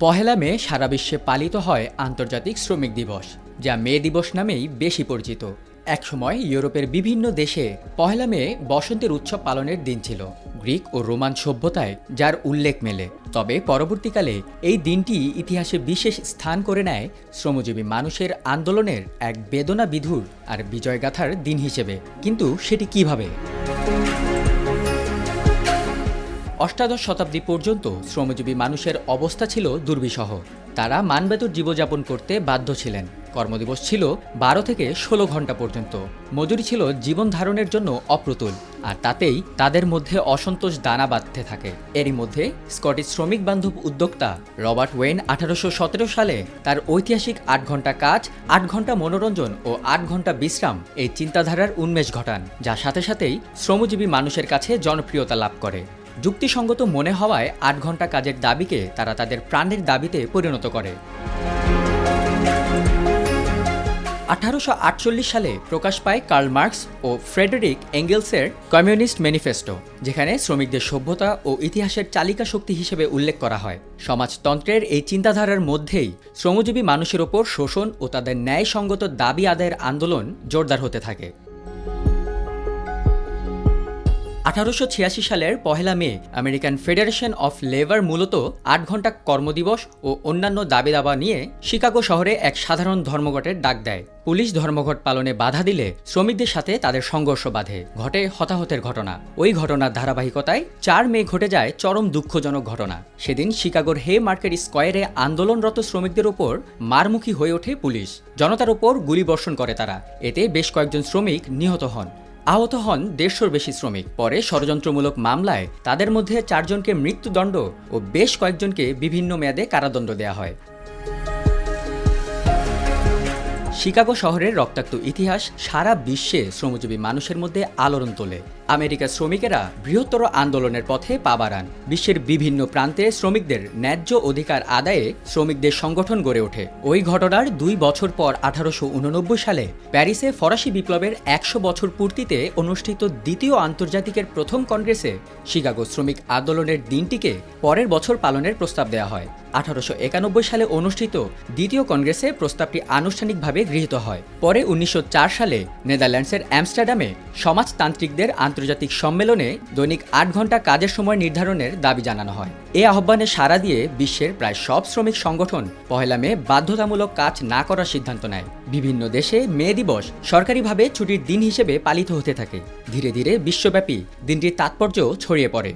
পহেলা মে সারা বিশ্বে পালিত হয় আন্তর্জাতিক শ্রমিক দিবস, যা মে দিবস নামেই বেশি পরিচিত। একসময় ইউরোপের বিভিন্ন দেশে পহেলা মে বসন্তের উৎসব পালনের দিন ছিল, গ্রিক ও রোমান সভ্যতায়, যার উল্লেখ মেলে। তবে পরবর্তীকালে এই দিনটি ইতিহাসে বিশেষ স্থান করে নেয় শ্রমজীবী মানুষের আন্দোলনের এক বেদনা বিধুর আর বিজয়গাথার দিন হিসেবে। কিন্তু সেটি কীভাবে? অষ্টাদশ শতাব্দী পর্যন্ত শ্রমজীবী মানুষের অবস্থা ছিল দুর্বিষহ। তারা মানবেতর জীবনযাপন করতে বাধ্য ছিলেন। কর্মদিবস ছিল বারো থেকে ষোলো ঘণ্টা পর্যন্ত। মজুরি ছিল জীবন ধারণের জন্য অপ্রতুল, আর তাতেই তাদের মধ্যে অসন্তোষ দানা বাঁধতে থাকে। এরই মধ্যে স্কটিশ শ্রমিক বান্ধব উদ্যোক্তা রবার্ট ওয়েন আঠারোশো সতেরো সালে তার ঐতিহাসিক আট ঘণ্টা কাজ, আট ঘণ্টা মনোরঞ্জন ও আট ঘণ্টা বিশ্রাম এই চিন্তাধারার উন্মেষ ঘটান, যা সাথে সাথেই শ্রমজীবী মানুষের কাছে জনপ্রিয়তা লাভ করে। যুক্তিসঙ্গত মনে হওয়ায় আট ঘণ্টা কাজের দাবিকে তারা তাদের প্রাণের দাবিতে পরিণত করে। আঠারোশ আটচল্লিশ সালে প্রকাশ পায় কার্ল মার্কস ও ফ্রেডেরিক এঙ্গেলসের কমিউনিস্ট ম্যানিফেস্টো, যেখানে শ্রমিকদের সভ্যতা ও ইতিহাসের চালিকা শক্তি হিসেবে উল্লেখ করা হয়। সমাজতন্ত্রের এই চিন্তাধারার মধ্যেই শ্রমজীবী মানুষের ওপর শোষণ ও তাদের ন্যায়সঙ্গত দাবি আদায়ের আন্দোলন জোরদার হতে থাকে। আঠারোশো ছিয়াশি সালের পহেলা May, American Federation of Labor মূলত আট ঘণ্টা কর্মদিবস ও অন্যান্য দাবি দাবা নিয়ে শিকাগো শহরে এক সাধারণ ধর্মঘটের ডাক দেয়। পুলিশ ধর্মঘট পালনে বাধা দিলে শ্রমিকদের সাথে তাদের সংঘর্ষ বাধে, ঘটে হতাহতের ঘটনা। ওই ঘটনার ধারাবাহিকতায় চার মে ঘটে যায় চরম দুঃখজনক ঘটনা। সেদিন শিকাগোর হে মার্কেট স্কোয়ারে আন্দোলনরত শ্রমিকদের ওপর মারমুখী হয়ে ওঠে পুলিশ। জনতার ওপর গুলিবর্ষণ করে তারা। এতে বেশ কয়েকজন শ্রমিক নিহত হন। আহত হন দেড়শোর বেশি শ্রমিক। পরে ষড়যন্ত্রমূলক মামলায় তাদের মধ্যে চারজনকে মৃত্যুদণ্ড ও বেশ কয়েকজনকে বিভিন্ন মেয়াদে কারাদণ্ড দেয়া হয়। শিকাগো শহরের রক্তাক্ত ইতিহাস সারা বিশ্বে শ্রমজীবী মানুষের মধ্যে আলোড়ন তোলে। আমেরিকার শ্রমিকেরা বৃহত্তর আন্দোলনের পথে পা বাড়ান। বিশ্বের বিভিন্ন প্রান্তে শ্রমিকদের ন্যায্য অধিকার আদায়ে শ্রমিকদের সংগঠন গড়ে ওঠে। ওই ঘটনার দুই বছর পর আঠারোশো উননব্বই সালে প্যারিসে ফরাসি বিপ্লবের একশো বছর পূর্তিতে অনুষ্ঠিত দ্বিতীয় আন্তর্জাতিকের প্রথম কংগ্রেসে শিকাগো শ্রমিক আন্দোলনের দিনটিকে পরের বছর পালনের প্রস্তাব দেওয়া হয়। আঠারোশো একানব্বই সালে অনুষ্ঠিত দ্বিতীয় কংগ্রেসে প্রস্তাবটি আনুষ্ঠানিকভাবে গৃহীত হয়। পরে উনিশশো চার সালে নেদারল্যান্ডসের অ্যামস্টারডামে সমাজতান্ত্রিকদের আন্তর্জাতিক সম্মেলনে দৈনিক আট ঘণ্টা কাজের সময় নির্ধারণের দাবি জানানো হয়। এ আহ্বানে সাড়া দিয়ে বিশ্বের প্রায় সব শ্রমিক সংগঠন পহেলা মে বাধ্যতামূলক কাজ না করার সিদ্ধান্ত নেয়। বিভিন্ন দেশে মে দিবস সরকারিভাবে ছুটির দিন হিসেবে পালিত হতে থাকে। ধীরে ধীরে বিশ্বব্যাপী দিনটির তাৎপর্য ছড়িয়ে পড়ে।